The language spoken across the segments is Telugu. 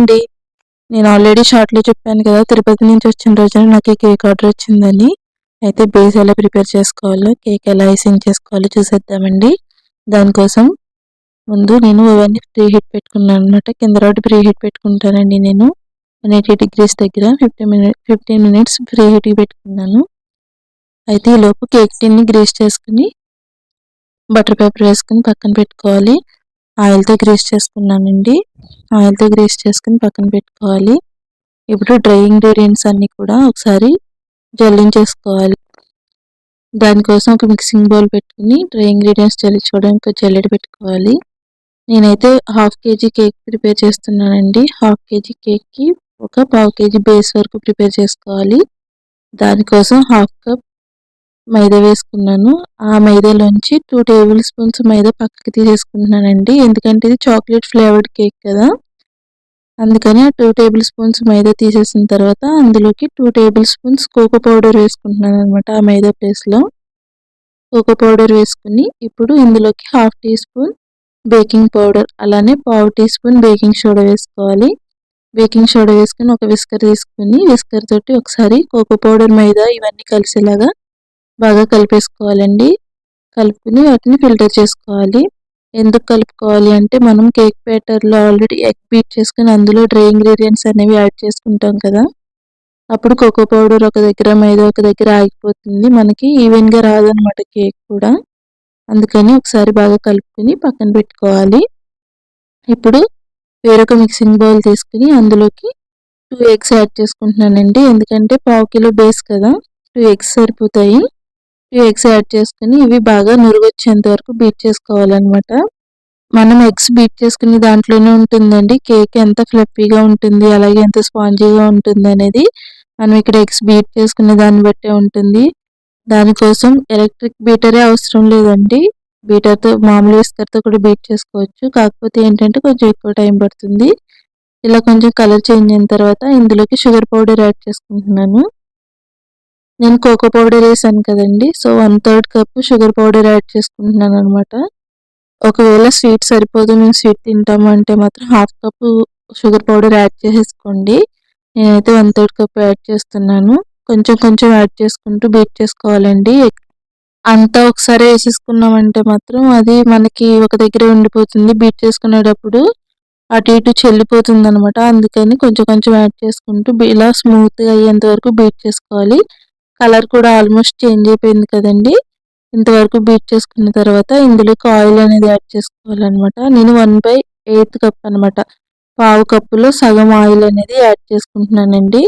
అండి నేను ఆల్రెడీ షార్ట్లో చెప్పాను కదా తిరుపతి నుంచి వచ్చిన రోజున నాకు కేక్ ఆర్డర్ వచ్చిందని. అయితే బేస్ ఎలా ప్రిపేర్ చేసుకోవాలో కేక్ ఎలా ఐసింగ్ చేసుకోవాలో చూసేద్దామండి. దానికోసం ముందు నేను ఇవన్నీ ప్రీ హీట్ పెట్టుకున్నాను అనమాట కింద రోడ్డు ప్రీ హీట్ పెట్టుకుంటానండి నేను. వన్ ఎయిటీ డిగ్రీస్ దగ్గర fifteen minute fifteen minutes pre హీట్కి పెట్టుకున్నాను. అయితే ఈ లోపు కేక్ టిన్ని గ్రీస్ చేసుకుని బటర్ పేపర్ వేసుకుని పక్కన పెట్టుకోవాలి. ఆయిల్తో గ్రీస్ చేసుకున్నానండి. ఆయిల్తో గ్రేస్ చేసుకుని పక్కన పెట్టుకోవాలి. ఇప్పుడు డ్రై ఇంగ్రీడియంట్స్ అన్నీ కూడా ఒకసారి జల్లించేసుకోవాలి. దానికోసం ఒక మిక్సింగ్ బౌల్ పెట్టుకుని డ్రై ఇంగ్రీడియంట్స్ జల్లించుకోవడానికి జల్లెడ పెట్టుకోవాలి. నేనైతే హాఫ్ కేజీ కేక్ ప్రిపేర్ చేస్తున్నానండి. హాఫ్ కేజీ కేక్కి ఒక పావు కేజీ బేస్ వరకు ప్రిపేర్ చేసుకోవాలి. దానికోసం హాఫ్ కప్ మైదా వేసుకున్నాను. ఆ మైదాలోంచి టూ టేబుల్ స్పూన్స్ మైదా పక్కకి తీసేసుకుంటున్నానండి. ఎందుకంటే ఇది చాక్లెట్ ఫ్లేవర్డ్ కేక్ కదా. అందుకని టూ టేబుల్ స్పూన్స్ మైదా తీసేసిన తర్వాత అందులోకి two tablespoons cocoa powder వేసుకుంటున్నాను అనమాట ఆ మైదా ప్లేస్లో కోకో పౌడర్ వేసుకుని ఇప్పుడు ఇందులోకి half teaspoon baking powder అలానే పావు టీ స్పూన్ బేకింగ్ సోడా వేసుకోవాలి. బేకింగ్ సోడా వేసుకుని ఒక విస్కర్ తీసుకుని విస్కర్ తోటి ఒకసారి కోకో పౌడర్ మైదా ఇవన్నీ కలిసేలాగా బాగా కలిపేసుకోవాలండి. కలుపుకుని వాటిని ఫిల్టర్ చేసుకోవాలి. ఎందుకు కలుపుకోవాలి అంటే మనం కేక్ బ్యాటర్లో ఆల్రెడీ ఎగ్ బీట్ చేసుకుని అందులో డ్రై ఇంగ్రీడియంట్స్ అనేవి యాడ్ చేసుకుంటాం కదా. అప్పుడు కోకో పౌడర్ ఒక దగ్గర మైదా ఒక దగ్గర ఆగిపోతుంది. మనకి ఈవెన్గా రాదనమాట కేక్ కూడా. అందుకని ఒకసారి బాగా కలుపుకుని పక్కన పెట్టుకోవాలి. ఇప్పుడు వేరొక మిక్సింగ్ బౌల్ తీసుకుని అందులోకి టూ ఎగ్స్ యాడ్ చేసుకుంటున్నానండి. ఎందుకంటే పావు కిలో బేస్ కదా. టూ ఎగ్స్ సరిపోతాయి. టూ ఎగ్స్ యాడ్ చేసుకుని ఇవి బాగా నురుగొచ్చేంత వరకు బీట్ చేసుకోవాలన్నమాట. మనం ఎగ్స్ బీట్ చేసుకుని దాంట్లోనే ఉంటుందండి. కేక్ ఎంత ఫ్లఫీగా ఉంటుంది అలాగే ఎంత స్పాంజీగా ఉంటుంది అనేది మనం ఇక్కడ ఎగ్స్ బీట్ చేసుకునే దాన్ని బట్టే ఉంటుంది. దానికోసం ఎలక్ట్రిక్ బీటరే అవసరం లేదండి. బీటర్తో మామూలు విస్కర్తో కూడా బీట్ చేసుకోవచ్చు. కాకపోతే ఏంటంటే కొంచెం ఎక్కువ టైం పడుతుంది. ఇలా కొంచెం కలర్ చేంజ్ అయిన తర్వాత ఇందులోకి షుగర్ పౌడర్ యాడ్ చేసుకుంటున్నాను. నేను కోకో పౌడర్ వేసాను కదండి. So one third cup sugar powder add చేసుకుంటున్నాను అనమాట ఒకవేళ స్వీట్ సరిపోదు మేము స్వీట్ తింటాము అంటే మాత్రం half cup sugar powder add చేసేసుకోండి. నేనైతే వన్ థర్డ్ కప్ యాడ్ చేస్తున్నాను. కొంచెం కొంచెం యాడ్ చేసుకుంటూ బీట్ చేసుకోవాలండి. అంతా ఒకసారి వేసేసుకున్నామంటే మాత్రం అది మనకి ఒక దగ్గరే ఉండిపోతుంది. బీట్ చేసుకునేటప్పుడు అటు ఇటు చెల్లిపోతుంది అనమాట అందుకని కొంచెం కొంచెం యాడ్ చేసుకుంటూ ఇలా స్మూత్గా అయ్యేంత వరకు బీట్ చేసుకోవాలి. కలర్ కూడా ఆల్మోస్ట్ చేంజ్ అయిపోయింది కదండి. ఇంతవరకు బీట్ చేసుకున్న తర్వాత ఇందులోకి ఆయిల్ అనేది యాడ్ చేసుకోవాలన్నమాట. నేను వన్ బై ఎయిత్ కప్ అనమాట పావు కప్పులో సగం ఆయిల్ అనేది యాడ్ చేసుకుంటున్నానండి.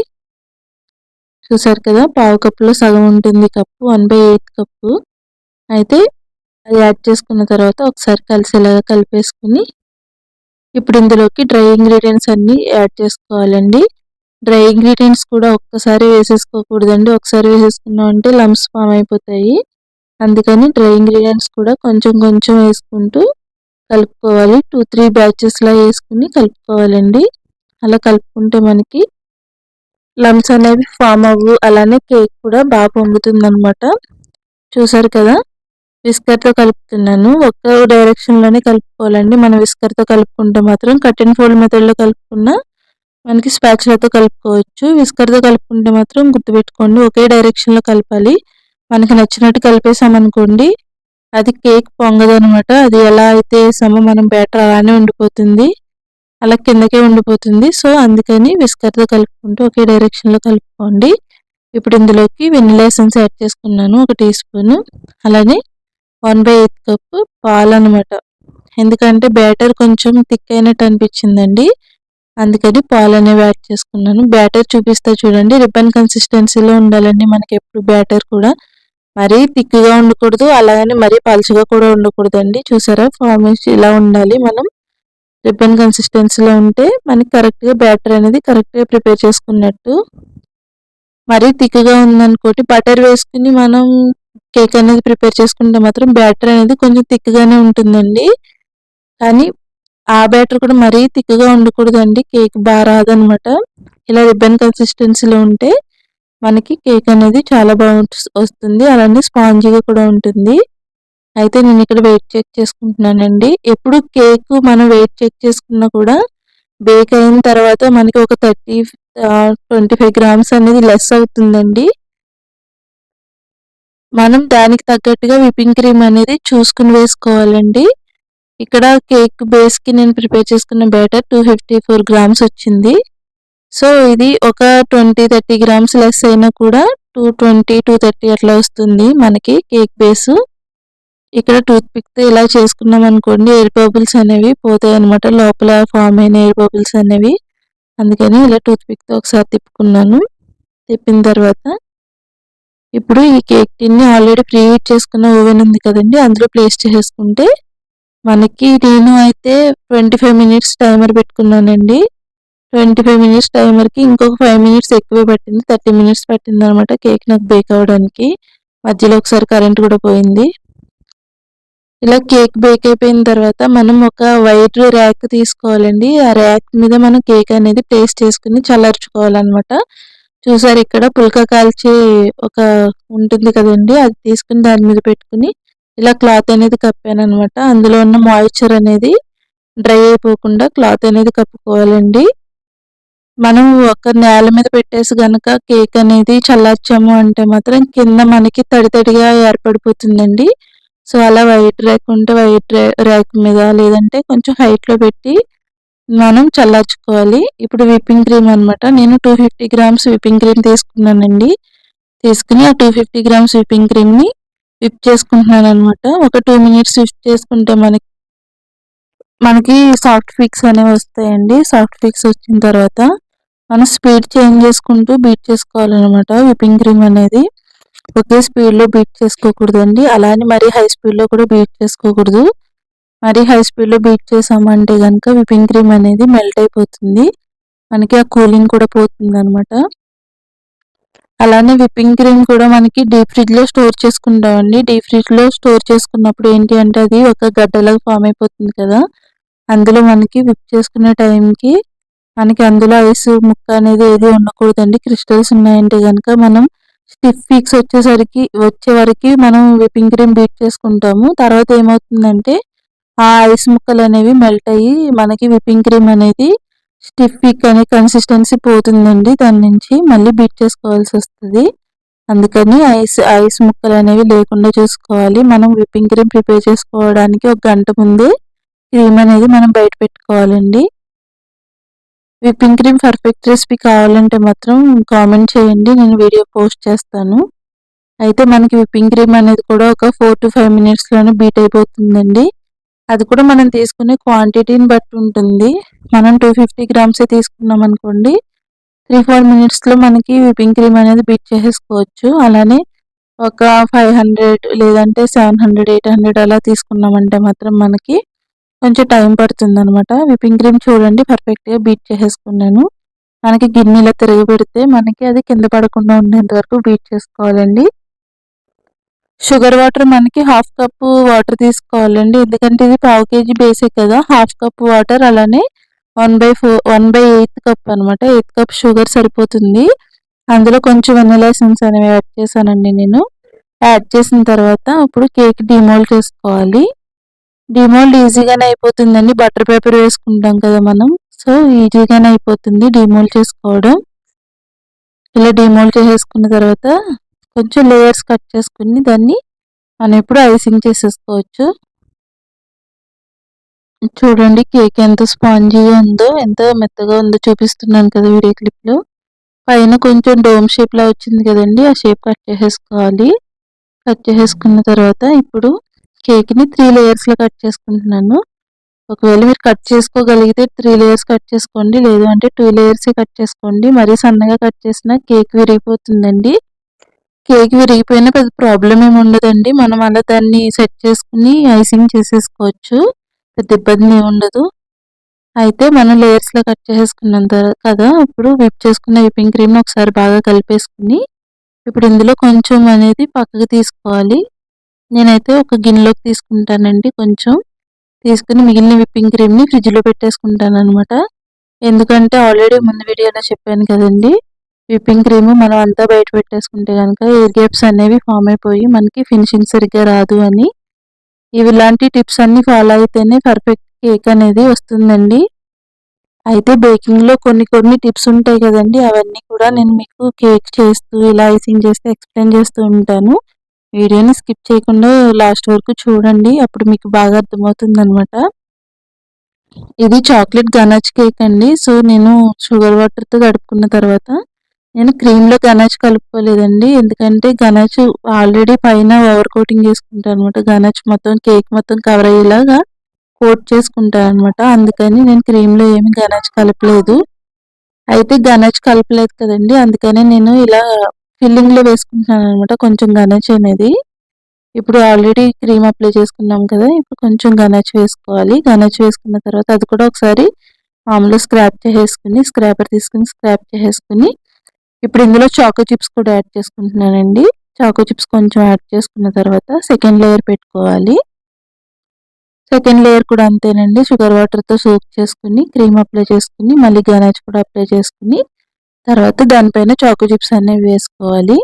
చూసారు కదా పావు కప్పులో సగం ఉంటుంది cup one by eighth cup. అయితే అది యాడ్ చేసుకున్న తర్వాత ఒకసారి కలిసేలాగా కలిపేసుకుని ఇప్పుడు ఇందులోకి డ్రై ఇంగ్రీడియంట్స్ అన్నీ యాడ్ చేసుకోవాలండి. డ్రై ఇంగ్రీడియంట్స్ కూడా ఒక్కసారి వేసేసుకోకూడదండి. ఒకసారి వేసేసుకున్నాం అంటే లమ్స్ ఫామ్ అయిపోతాయి. అందుకని డ్రై ఇంగ్రీడియంట్స్ కూడా కొంచెం కొంచెం వేసుకుంటూ కలుపుకోవాలి. టూ త్రీ బ్యాచెస్లా వేసుకుని కలుపుకోవాలండి. అలా కలుపుకుంటే మనకి లమ్స్ అనేవి ఫామ్ అవ్వు అలానే కేక్ కూడా బాగా పొంగుతుంది అనమాట చూసారు కదా? విస్కర్తో కలుపుతున్నాను. ఒక్క డైరెక్షన్లోనే కలుపుకోవాలండి. మనం విస్కర్తో కలుపుకుంటే మాత్రం కట్ అండ్ ఫోల్డ్ మెథడ్లో కలుపుకున్నా మనకి స్పాచులతో కలుపుకోవచ్చు. విస్కర్తో కలుపుకుంటే మాత్రం గుర్తుపెట్టుకోండి ఒకే డైరెక్షన్లో కలపాలి. మనకి నచ్చినట్టు కలిపేసామనుకోండి అది కేక్ పొంగదు అనమాట అది ఎలా అయితే వేసామో మనం బ్యాటర్ అలానే ఉండిపోతుంది. అలా కిందకే ఉండిపోతుంది. సో అందుకని విస్కర్తో కలుపుకుంటూ ఒకే డైరెక్షన్లో కలుపుకోండి. ఇప్పుడు ఇందులోకి వెనిలా ఎసెన్స్ యాడ్ చేసుకున్నాను ఒక టీ స్పూన్ అలానే వన్ బై ఎయిత్ కప్ పాలు అనమాట ఎందుకంటే బ్యాటర్ కొంచెం థిక్ అయినట్టు అనిపించిందండి. అందుకని పాలు అనేవి యాడ్ చేసుకున్నాను. బ్యాటర్ చూపిస్తా చూడండి. రిబ్బన్ కన్సిస్టెన్సీలో ఉండాలండి మనకి ఎప్పుడు బ్యాటర్ కూడా. మరీ థిక్గా ఉండకూడదు అలాగని మరీ పలుచగా కూడా ఉండకూడదు అండి చూసారా? ఫార్మేషన్ ఇలా ఉండాలి మనం. రిబ్బన్ కన్సిస్టెన్సీలో ఉంటే మనకి కరెక్ట్గా బ్యాటర్ అనేది కరెక్ట్గా ప్రిపేర్ చేసుకున్నట్టు. మరీ థిక్గా ఉందనుకోటి బటర్ వేసుకుని మనం కేక్ అనేది ప్రిపేర్ చేసుకుంటే మాత్రం బ్యాటర్ అనేది కొంచెం థిక్గానే ఉంటుందండి. కానీ ఆ బ్యాటర్ కూడా మరీ థిక్గా ఉండకూడదండి. కేక్ బాగా రాదనమాట. ఇలా రిబ్బన్ కన్సిస్టెన్సీలో ఉంటే మనకి కేక్ అనేది చాలా బాగా వస్తుంది. అలానే స్పాంజీగా కూడా ఉంటుంది. అయితే నేను ఇక్కడ వెయిట్ చెక్ చేసుకుంటున్నానండి. ఎప్పుడు కేక్ మనం వెయిట్ చెక్ చేసుకున్నా కూడా బేక్ అయిన తర్వాత మనకి ఒక థర్టీ ట్వంటీ ఫైవ్ గ్రామ్స్ అనేది లెస్ అవుతుందండి. మనం దానికి తగ్గట్టుగా విపింగ్ క్రీమ్ అనేది చూసుకుని వేసుకోవాలండి. ఇక్కడ కేక్ బేస్కి నేను ప్రిపేర్ చేసుకున్న batter two fifty four grams వచ్చింది. సో ఇది ఒక ట్వంటీ థర్టీ గ్రామ్స్ లెస్ అయినా కూడా టూ ట్వంటీ టూ థర్టీ అట్లా వస్తుంది మనకి కేక్ బేస్. ఇక్కడ టూత్ ఇలా చేసుకున్నాం అనుకోండి ఎయిర్ బబుల్స్ అనేవి పోతాయి అనమాట లోపల ఫామ్ అయిన ఎయిర్ బబుల్స్ అనేవి. అందుకని ఇలా టూత్ ఒకసారి తిప్పుకున్నాను. తిప్పిన తర్వాత ఇప్పుడు ఈ కేక్ టిన్ని ఆల్రెడీ ప్రీ హీట్ చేసుకున్న ఓవెన్ ఉంది కదండి అందులో ప్లేస్ చేసుకుంటే మనకి నేను అయితే ట్వంటీ ఫైవ్ మినిట్స్ టైమర్ పెట్టుకున్నానండి. ట్వంటీ ఫైవ్ మినిట్స్ టైమర్కి ఇంకొక ఫైవ్ మినిట్స్ ఎక్కువ పట్టింది. థర్టీ మినిట్స్ పట్టింది అనమాట కేక్ నాకు బేక్ అవ్వడానికి. మధ్యలో ఒకసారి కరెంట్ కూడా పోయింది. ఇలా కేక్ బేక్ అయిపోయిన తర్వాత మనం ఒక వైట్ ర్యాక్ తీసుకోవాలండి. ఆ ర్యాక్ మీద మనం కేక్ అనేది టేస్ట్ చేసుకుని చల్లర్చుకోవాలన్నమాట. చూసారు ఇక్కడ పుల్క కాల్చే ఒక ఉంటుంది కదండి. అది తీసుకుని దాని మీద పెట్టుకుని ఇలా క్లాత్ అనేది కప్పాను అనమాట అందులో ఉన్న మాయిశ్చర్ అనేది డ్రై అయిపోకుండా క్లాత్ అనేది కప్పుకోవాలండి. మనం ఒక నేల మీద పెట్టేసి గనక కేక్ అనేది చల్లార్చాము అంటే మాత్రం కింద మనకి తడి తడిగా ఏర్పడిపోతుందండి. సో అలా వైట్ ర్యాక్ ఉంటే వైట్ ర్యాక్ మీద లేదంటే కొంచెం హైట్లో పెట్టి మనం చల్లార్చుకోవాలి. ఇప్పుడు విప్పింగ్ క్రీమ్ అనమాట నేను two fifty grams whipping cream తీసుకున్నానండి. తీసుకుని ఆ టూ ఫిఫ్టీ గ్రామ్స్ విప్పింగ్ క్రీమ్ని ని చేసుకుంటున్నాను అనమాట ఒక టూ మినిట్స్ విప్ చేసుకుంటే మనకి మనకి సాఫ్ట్ ఫిక్స్ అనేవి వస్తాయండి. సాఫ్ట్ ఫిక్స్ వచ్చిన తర్వాత మనం స్పీడ్ చేంజ్ చేసుకుంటూ బీట్ చేసుకోవాలన్నమాట. విప్పింగ్ క్రీమ్ అనేది ఒకే స్పీడ్లో బీట్ చేసుకోకూడదండి. అలానే మరీ హై స్పీడ్లో కూడా బీట్ చేసుకోకూడదు. మరీ హై స్పీడ్లో బీట్ చేసామంటే కనుక విపింగ్ క్రీమ్ అనేది మెల్ట్ అయిపోతుంది. మనకి ఆ కూలింగ్ కూడా పోతుంది అనమాట అలానే విప్పింగ్ క్రీమ్ కూడా మనకి డీప్ ఫ్రిడ్జ్లో స్టోర్ చేసుకుంటామండి. డీప్ ఫ్రిడ్జ్లో స్టోర్ చేసుకున్నప్పుడు ఏంటి అంటే అది ఒక గడ్డలాగా ఫామ్ అయిపోతుంది కదా. అందులో మనకి విప్ చేసుకునే టైంకి మనకి అందులో ఐస్ ముక్క అనేది ఏది ఉండకూడదండి. క్రిస్టల్స్ ఉన్నాయంటే కనుక మనం స్టిఫ్ పీక్స్ వచ్చేసరికి వచ్చే వరకు మనం విప్పింగ్ క్రీమ్ బీట్ చేసుకుంటాము. తర్వాత ఏమవుతుందంటే ఆ ఐస్ ముక్కలు అనేవి మెల్ట్ అయ్యి మనకి విప్పింగ్ క్రీమ్ అనేది స్టిఫ్ అనే కన్సిస్టెన్సీ పోతుందండి దాని నుంచి. మళ్ళీ బీట్ చేసుకోవాల్సి వస్తుంది. అందుకని ఐస్ ఐస్ ముక్కలు అనేవి లేకుండా చూసుకోవాలి. మనం విప్పింగ్ క్రీమ్ ప్రిపేర్ చేసుకోవడానికి ఒక గంట ముందే క్రీమ్ అనేది మనం బయట పెట్టుకోవాలండి. విప్పింగ్ క్రీమ్ పర్ఫెక్ట్ రెసిపీ కావాలంటే మాత్రం కామెంట్ చేయండి. నేను వీడియో పోస్ట్ చేస్తాను. అయితే మనకి విప్పింగ్ క్రీమ్ అనేది కూడా ఒక ఫోర్ టు ఫైవ్ మినిట్స్లోనే బీట్ అయిపోతుందండి. అది కూడా మనం తీసుకునే క్వాంటిటీని బట్టి ఉంటుంది. మనం టూ ఫిఫ్టీ గ్రామ్సే తీసుకున్నాం అనుకోండి త్రీ ఫోర్ మినిట్స్లో మనకి విపింగ్ క్రీమ్ అనేది బీట్ చేసేసుకోవచ్చు. అలానే ఒక ఫైవ్ హండ్రెడ్ లేదంటే సెవెన్ హండ్రెడ్ ఎయిట్ హండ్రెడ్ అలా తీసుకున్నామంటే మాత్రం మనకి కొంచెం టైం పడుతుంది అనమాట విపింగ్ క్రీమ్ చూడండి పర్ఫెక్ట్గా బీట్ చేసేసుకున్నాను. మనకి గిన్నెలో తిరిగి పెడితే మనకి అది కింద పడకుండా ఉండేంత వరకు బీట్ చేసుకోవాలండి. షుగర్ వాటర్ మనకి హాఫ్ కప్ వాటర్ తీసుకోవాలండి. ఎందుకంటే ఇది పావు కేజీ బేసే కదా. హాఫ్ కప్ వాటర్ అలానే one by four one by eighth cup అనమాట ఎయిత్ కప్ షుగర్ సరిపోతుంది. అందులో కొంచెం వెనిలా ఎసెన్స్ అనేవి యాడ్ చేశానండి నేను. యాడ్ చేసిన తర్వాత ఇప్పుడు కేక్ డిమోల్డ్ చేసుకోవాలి. డిమోల్డ్ ఈజీగానే అయిపోతుందండి. బటర్ పేపర్ వేసుకుంటాం కదా మనం. సో ఈజీగానే అయిపోతుంది డిమోల్డ్ చేసుకోవడం. ఇలా డిమోల్డ్ చేసేసుకున్న తర్వాత కొంచెం లేయర్స్ కట్ చేసుకుని దాన్ని మనం ఎప్పుడు ఐసింగ్ చేసేసుకోవచ్చు. చూడండి కేక్ ఎంత స్పాంజీగా ఉందో ఎంత మెత్తగా ఉందో చూపిస్తున్నాను కదా వీడియో క్లిప్లో పైన కొంచెం డోమ్ షేప్లా వచ్చింది కదండి ఆ షేప్ కట్ చేసేసుకోవాలి. కట్ చేసేసుకున్న తర్వాత ఇప్పుడు కేక్ని త్రీ లేయర్స్లో కట్ చేసుకుంటున్నాను. ఒకవేళ మీరు కట్ చేసుకోగలిగితే త్రీ లేయర్స్ కట్ చేసుకోండి లేదు అంటే టూ లేయర్స్ కట్ చేసుకోండి. మరీ సన్నగా కట్ చేసిన కేక్ విరిగిపోతుందండి. కేక్ విరిగిపోయినా పెద్ద ప్రాబ్లం ఏమి ఉండదండి. మనం అలా దాన్ని సెట్ చేసుకుని ఐసింగ్ చేసేసుకోవచ్చు. పెద్ద ఇబ్బంది ఏమి ఉండదు. అయితే మనం లేయర్స్లో కట్ చేసేసుకున్నాం కదా? ఇప్పుడు విప్ చేసుకున్న విప్పింగ్ క్రీమ్ని ఒకసారి బాగా కలిపేసుకుని ఇప్పుడు ఇందులో కొంచెం అనేది పక్కకు తీసుకోవాలి. నేనైతే ఒక గిన్నెలోకి తీసుకుంటానండి కొంచెం. తీసుకుని మిగిలిన విప్పింగ్ క్రీమ్ని ఫ్రిడ్జ్లో పెట్టేసుకుంటాను అనమాట ఎందుకంటే ఆల్రెడీ ముందు వీడియోలో చెప్పాను కదండి. విప్పింగ్ క్రీమ్ మనం అంతా బయట పెట్టేసుకుంటే కనుక ఎయిర్ గ్యాప్స్ అనేవి ఫామ్ అయిపోయి మనకి ఫినిషింగ్ సరిగ్గా రాదు అని. ఇవి ఇలాంటి టిప్స్ అన్నీ ఫాలో అయితేనే పర్ఫెక్ట్ కేక్ అనేది వస్తుందండి. అయితే బేకింగ్లో కొన్ని కొన్ని టిప్స్ ఉంటాయి కదండి అవన్నీ కూడా నేను మీకు కేక్ చేస్తూ ఇలా ఐసింగ్ చేస్తూ ఎక్స్ప్లెయిన్ చేస్తూ ఉంటాను. వీడియోని స్కిప్ చేయకుండా లాస్ట్ వరకు చూడండి అప్పుడు మీకు బాగా అర్థమవుతుంది అనమాట ఇది చాక్లెట్ గనాచ్ కేక్ అండి. సో నేను షుగర్ వాటర్తో గడుపుకున్న తర్వాత నేను క్రీమ్లో గనాచ్ కలుపుకోలేదండి. ఎందుకంటే గనాచ్ ఆల్రెడీ పైన ఓవర్ కోటింగ్ చేసుకుంటాను అనమాట గనాచ్ మొత్తం కేక్ మొత్తం కవర్ అయ్యేలాగా కోట్ చేసుకుంటాను అనమాట అందుకని నేను క్రీమ్లో ఏమి గనాచ్ కలపలేదు. అయితే గనాచ్ కలపలేదు కదండి. అందుకని నేను ఇలా ఫిల్లింగ్లో వేసుకుంటున్నాను అనమాట కొంచెం గనాచ్ అనేది. ఇప్పుడు ఆల్రెడీ క్రీమ్ అప్లై చేసుకున్నాం కదా. ఇప్పుడు కొంచెం గనాచ్ వేసుకోవాలి. గనాచ్ వేసుకున్న తర్వాత అది కూడా ఒకసారి మామూలుగా స్క్రాప్ చేసేసుకుని స్క్రాపర్ తీసుకుని స్క్రాప్ చేసేసుకుని ఇప్పుడు ఇందులో చాకో చిప్స్ కూడా యాడ్ చేసుకుంటున్నానండి. చాకో చిప్స్ కొంచెం యాడ్ చేసుకున్న తర్వాత సెకండ్ లేయర్ పెట్టుకోవాలి. సెకండ్ లేయర్ కూడా అంతేనండి. షుగర్ వాటర్తో సోక్ చేసుకుని క్రీమ్ అప్లై చేసుకుని మళ్ళీ గనాచ్ కూడా అప్లై చేసుకుని తర్వాత దానిపైన చాకో చిప్స్ అనేవి వేసుకోవాలి.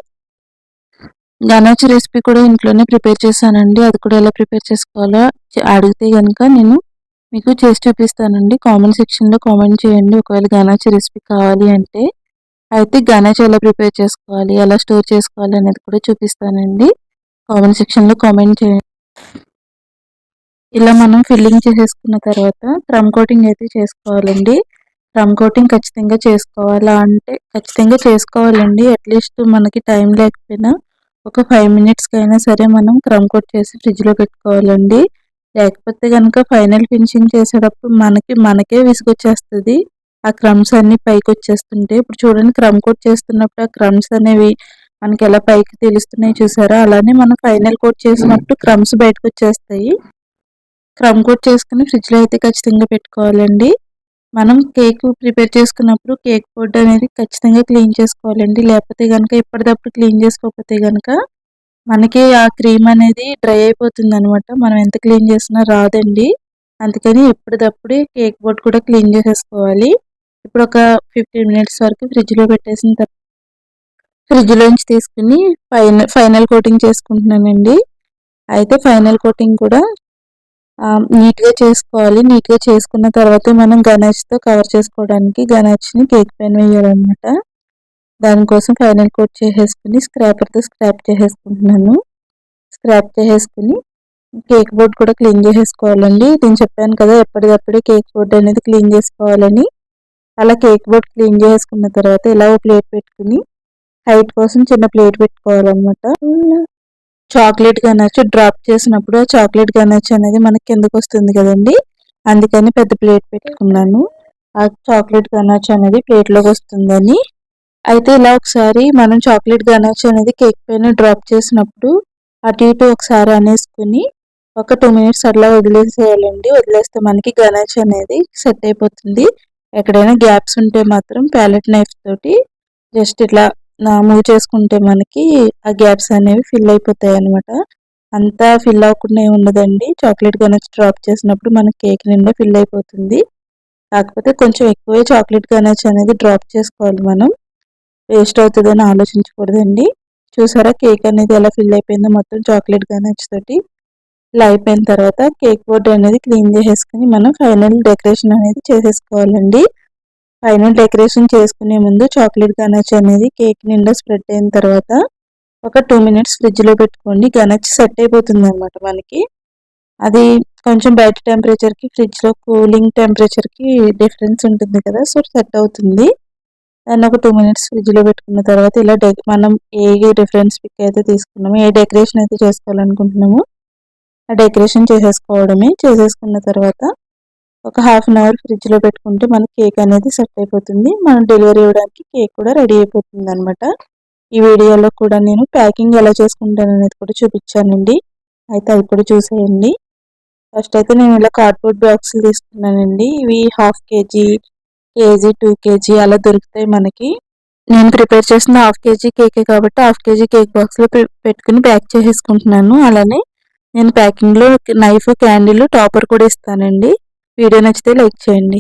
గనాజ్ రెసిపీ కూడా ఇంట్లోనే ప్రిపేర్ చేశానండి. అది కూడా ఎలా ప్రిపేర్ చేసుకోవాలో అడిగితే కనుక నేను మీకు చేసి చూపిస్తానండి. కామెంట్ సెక్షన్లో కామెంట్ చేయండి. ఒకవేళ గనాచి రెసిపీ కావాలి అంటే. అయితే గణేష్ ఎలా ప్రిపేర్ చేసుకోవాలి ఎలా స్టోర్ చేసుకోవాలి అనేది కూడా చూపిస్తానండి. కామెంట్ సెక్షన్లో కామెంట్ చేయండి. ఇలా మనం ఫిల్లింగ్ చేసేసుకున్న తర్వాత క్రమ్ కోటింగ్ అయితే చేసుకోవాలండి. క్రమ్ కోటింగ్ ఖచ్చితంగా చేసుకోవాలా అంటే ఖచ్చితంగా చేసుకోవాలండి. అట్లీస్ట్ మనకి టైం లేకపోయినా ఒక ఫైవ్ మినిట్స్కి అయినా సరే మనం క్రమ్ కోట్ చేసి ఫ్రిడ్జ్లో పెట్టుకోవాలండి. లేకపోతే కనుక ఫైనల్ ఫినిషింగ్ చేసేటప్పుడు మనకి మనకే విసుగొచ్చేస్తుంది. ఆ క్రమ్స్ అన్ని పైకి వచ్చేస్తుంటే ఇప్పుడు చూడండి క్రమ్ కోట్ చేస్తున్నప్పుడు ఆ క్రమ్స్ అనేవి మనకి ఎలా పైకి తెలుస్తున్నాయి చూసారా? అలానే మనం ఫైనల్ కోట్ చేసినప్పుడు క్రమ్స్ బయటకు వచ్చేస్తాయి క్రమ్ కోట్ చేసుకుని ఫ్రిడ్జ్లో అయితే ఖచ్చితంగా పెట్టుకోవాలండి. మనం కేక్ ప్రిపేర్ చేసుకున్నప్పుడు కేక్ బోర్డ్ అనేది ఖచ్చితంగా క్లీన్ చేసుకోవాలండి. లేకపోతే కనుక ఎప్పటికప్పుడు క్లీన్ చేసుకోకపోతే కనుక మనకి ఆ క్రీమ్ అనేది డ్రై అయిపోతుంది అనమాట మనం ఎంత క్లీన్ చేసినా రాదండి. అందుకని ఎప్పటికప్పుడే కేక్ బోర్డ్ కూడా క్లీన్ చేసేసుకోవాలి. ఇప్పుడు ఒక ఫిఫ్టీన్ మినిట్స్ వరకు ఫ్రిడ్జ్లో పెట్టేసిన తర్వాత ఫ్రిడ్జ్లోంచి తీసుకుని ఫైనల్ ఫైనల్ కోటింగ్ చేసుకుంటున్నానండి. అయితే ఫైనల్ కోటింగ్ కూడా నీట్గా చేసుకోవాలి. నీట్గా చేసుకున్న తర్వాత మనం గణేష్తో కవర్ చేసుకోవడానికి గణేష్ని కేక్ పైన వేయాలన్నమాట. దానికోసం ఫైనల్ కోట్ చేసేసుకుని స్క్రాపర్తో స్క్రాప్ చేసేసుకుంటున్నాను. స్క్రాప్ చేసేసుకుని కేక్ బోర్డ్ కూడా క్లీన్ చేసేసుకోవాలండి. నేను చెప్పాను కదా ఎప్పటికప్పుడే కేక్ బోర్డ్ అనేది క్లీన్ చేసుకోవాలని. అలా కేక్ బోర్డ్ క్లీన్ చేసుకున్న తర్వాత ఇలా ప్లేట్ పెట్టుకుని హైట్ కోసం చిన్న ప్లేట్ పెట్టుకోవాలన్నమాట. చాక్లెట్ గనాచ్ డ్రాప్ చేసినప్పుడు ఆ చాక్లెట్ గనాచ్ అనేది మనకి కిందకు వస్తుంది కదండి. అందుకని పెద్ద ప్లేట్ పెట్టుకున్నాను. ఆ చాక్లెట్ గనాచ్ అనేది ప్లేట్లోకి వస్తుందని. అయితే ఇలా ఒకసారి మనం చాక్లెట్ గనచ్చు అనేది కేక్ పైన డ్రాప్ చేసినప్పుడు అటు ఇటు ఒకసారి అనేసుకుని ఒక టూ మినిట్స్ అట్లా వదిలేసేయాలండి. వదిలేస్తే మనకి గనాచ్ అనేది సెట్ అయిపోతుంది. ఎక్కడైనా గ్యాప్స్ ఉంటే మాత్రం ప్యాలెట్ నైఫ్ తోటి జస్ట్ ఇట్లా మూవ్ చేసుకుంటే మనకి ఆ గ్యాప్స్ అనేవి ఫిల్ అయిపోతాయి అనమాట అంతా ఫిల్ అవ్వకుండా ఉండదండి. చాక్లెట్ గనచ్ డ్రాప్ చేసినప్పుడు మన కేక్ నిండా ఫిల్ అయిపోతుంది. కాకపోతే కొంచెం ఎక్కువే చాక్లెట్ గనచ్ అనేది డ్రాప్ చేసుకోవాలి మనం. వేస్ట్ అవుతుందని ఆలోచించకూడదండి. చూసారా కేక్ అనేది ఎలా ఫిల్ అయిపోయిందో మొత్తం చాక్లెట్ గనచ్ తోటి. ఇలా అయిపోయిన తర్వాత కేక్ బోర్డ్ అనేది క్లీన్ చేసేసుకుని మనం ఫైనల్ డెకరేషన్ అనేది చేసేసుకోవాలండి. ఫైనల్ డెకరేషన్ చేసుకునే ముందు చాక్లెట్ గనచ్ అనేది కేక్ నిండా స్ప్రెడ్ అయిన తర్వాత ఒక టూ మినిట్స్ ఫ్రిడ్జ్లో పెట్టుకోండి. గనచ్ సెట్ అయిపోతుంది అనమాట మనకి. అది కొంచెం బయట టెంపరేచర్కి ఫ్రిడ్జ్లో కూలింగ్ టెంపరేచర్కి డిఫరెన్స్ ఉంటుంది కదా సో సెట్ అవుతుంది. దాన్ని ఒక టూ మినిట్స్ ఫ్రిడ్జ్లో పెట్టుకున్న తర్వాత ఇలా మనం ఏ డిఫరెన్స్ పిక్ అయితే తీసుకున్నామో ఏ డెకరేషన్ అయితే చేసుకోవాలనుకుంటున్నామో డెకరేషన్ చేసేసుకోవడమే. చేసేసుకున్న తర్వాత ఒక హాఫ్ అన్ అవర్ ఫ్రిడ్జ్లో పెట్టుకుంటే మన కేక్ అనేది సెట్ అయిపోతుంది. మనం డెలివరీ ఇవ్వడానికి కేక్ కూడా రెడీ అయిపోతుంది అనమాట ఈ వీడియోలో కూడా నేను ప్యాకింగ్ ఎలా చేసుకుంటాను అనేది కూడా చూపించానండి. అయితే అది కూడా చూసేయండి. ఫస్ట్ అయితే నేను ఇలా కార్డ్బోర్డ్ బాక్సులు తీసుకున్నానండి. ఇవి half KG KG two KG అలా దొరుకుతాయి మనకి. నేను ప్రిపేర్ చేసిన హాఫ్ కేజీ కేకే కాబట్టి హాఫ్ కేజీ కేక్ బాక్స్లో పెట్టుకుని ప్యాక్ చేసేసుకుంటున్నాను. అలానే నేను ప్యాకింగ్లో నైఫ్ క్యాండిల్ టాపర్ కూడా ఇస్తానండి. వీడియో నచ్చితే లైక్ చేయండి.